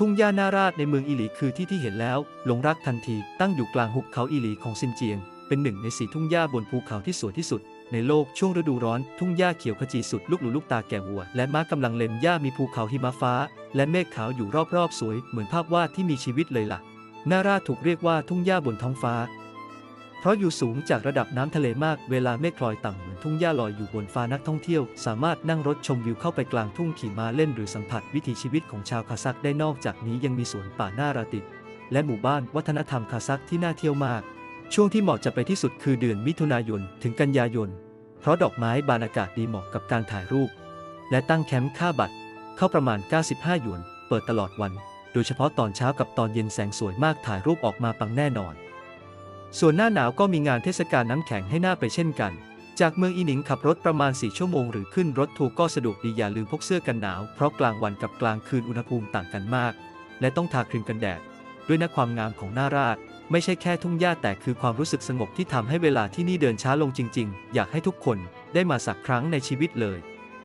ทุ่งหญ้านาราดในเมืองอีหลีคือที่ที่เห็นแล้วหลงรักทันทีตั้งอยู่กลางหุบเขาอีหลีของซินเจียง เป็นหนึ่งในสีทุ่งหญ้าบนภูเขาที่สวยที่สุด ในโลกช่วงฤดูร้อน ทุ่งหญ้าเขียวขจีสุดลูกหลูลูกตาแก่วัว และม้ากำลังเล็มหญ้ามีภูเขาหิมะฟ้า และเมฆขาวอยู่รอบๆ สวย เหมือนภาพวาดที่มีชีวิตเลยล่ะนาราถูกเรียกว่าทุ่งหญ้าบนท้องฟ้า เพราะอยู่สูงจากระดับน้ำทะเลมากเวลาเมฆคลอยต่ำ ทุ่งหญ้าลอยอยู่บนฟ้านักท่องเที่ยว สามารถนั่งรถชมวิวเข้าไปกลางทุ่งขี่ม้าเล่นหรือสัมผัสวิถีชีวิตของชาวคาซักได้นอกจากนี้ยังมีสวนป่าหน้าราติด และหมู่บ้านวัฒนธรรมคาซักที่น่าเที่ยวมาก ช่วงที่เหมาะจะไปที่สุดคือเดือนมิถุนายนถึงกันยายน เพราะดอกไม้บานอากาศดีเหมาะกับการถ่ายรูป และตั้งแคมป์ค่าบัตร เข้าประมาณ 95 หยวน เปิดตลอดวัน โดยเฉพาะตอนเช้ากับตอนเย็นแสงสวยมากถ่ายรูปออกมาปังแน่นอน ส่วนหน้าหนาวก็มีงานเทศกาลน้ำแข็งให้หน้าไปเช่นกัน จากเมืองอีหนิงขับรถประมาณ 4 ชั่วโมงหรือขึ้นรถทัวร์ก็สะดวกดีอย่าลืมพกเสื้อกันหนาว เพราะกลางวันกับกลางคืนอุณหภูมิต่างกันมาก และต้องทาครีมกันแดด ด้วยนะความงามของหน้าราดไม่ใช่แค่ทุ่งหญ้าแต่คือความรู้สึกสงบที่ทำให้เวลาที่นี่เดินช้าลงจริง ๆ อยากให้ทุกคนได้มาสักครั้งในชีวิตเลย